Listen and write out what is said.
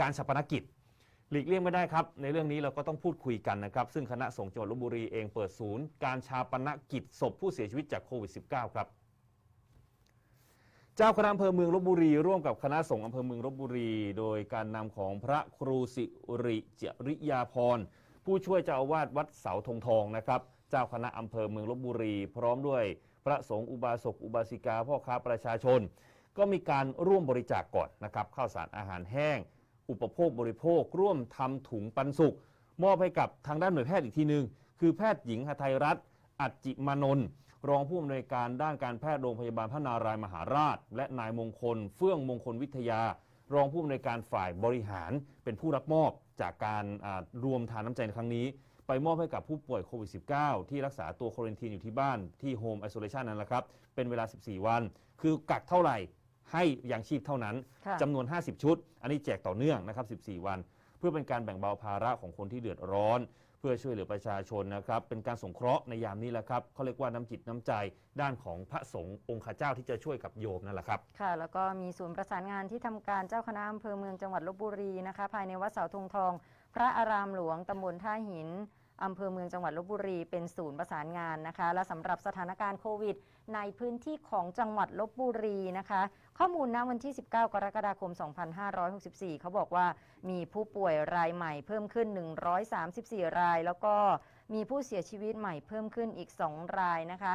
การชาปนกิจ หลีกเลี่ยงไม่ได้ครับ ในเรื่องนี้เราก็ต้องพูดคุยกันนะครับ ซึ่งคณะสงฆ์จังหวัดลบบุรีเองเปิดศูนย์ การชาปนกิจศพผู้เสียชีวิตจากโควิด -19 ครับเจ้าคณะอำเภอเมืองลบบุรี ร่วมกับคณะสงฆ์อำเภอเมืองลบบุรี โดยการนำของพระครูสิริจริยาพรผู้ช่วยเจ้าอาวาสวัดเสาธงทองนะครับ เจ้าคณะอำเภอเมืองลบบุรี พร้อมด้วยพระสงฆ์อุบาสกอุบาสิกาพ่อค้าประชาชน ก็มีการร่วมบริจาคก่อนนะครับข้าวสารอาหารแห้ง อุปโภคบริโภค ร่วมทำถุงปันสุกมอบให้กับทางด้านหน่วยแพทย์อีกทีหนึ่งคือแพทย์หญิงหทัยรัตน์อัจจิมานนท์รองผู้อำนวยการด้านการแพทย์โรงพยาบาลพระนารายมหาราช และนายมงคล เฟื่องมงคลวิทยา รองผู้อำนวยการฝ่ายบริหารเป็นผู้รับมอบจากการรวมทานน้ำใจในครั้งนี้ ไปมอบให้กับผู้ป่วยโควิด -19 ที่รักษาตัวโควิดทีนอยู่ที่บ้านที่โฮมไอโซเลชันนั่นแหละครับ เป็นเวลา 14 วัน คือกักเท่าไหร่ ให้ยางชีพเท่านั้นค่ะจำนวน 50 ชุด อันนี้แจกต่อเนื่องนะครับ 14 วัน เพื่อเป็นการแบ่งเบาภาระของคนที่เดือดร้อน เพื่อช่วยเหลือประชาชนนะครับ เป็นการสงเคราะห์ในยามนี้แหละครับเขาเรียกว่าน้ำจิตน้ำใจด้านของพระสงฆ์องค์ข้าเจ้าที่จะช่วยกับโยมนั่นแหละครับ ค่ะ แล้วก็มีศูนย์ประสานงานที่ทำการเจ้าคณะอำเภอเมืองจังหวัดลบบุรีนะคะ ภายในวัดเสาธงทอง พระอารามหลวงตำบลท่าหิน อำเภอเมืองจังหวัดลบบุรีเป็นศูนย์ประสานงานนะคะ และสำหรับสถานการณ์โควิด ในพื้นที่ของจังหวัดลบบุรีนะคะ ข้อมูลณวันที่ 19 กรกฎาคม 2564 เขาบอกว่ามีผู้ป่วยรายใหม่เพิ่มขึ้น 134 ราย แล้วก็มีผู้เสียชีวิตใหม่เพิ่มขึ้นอีก 2 รายนะคะ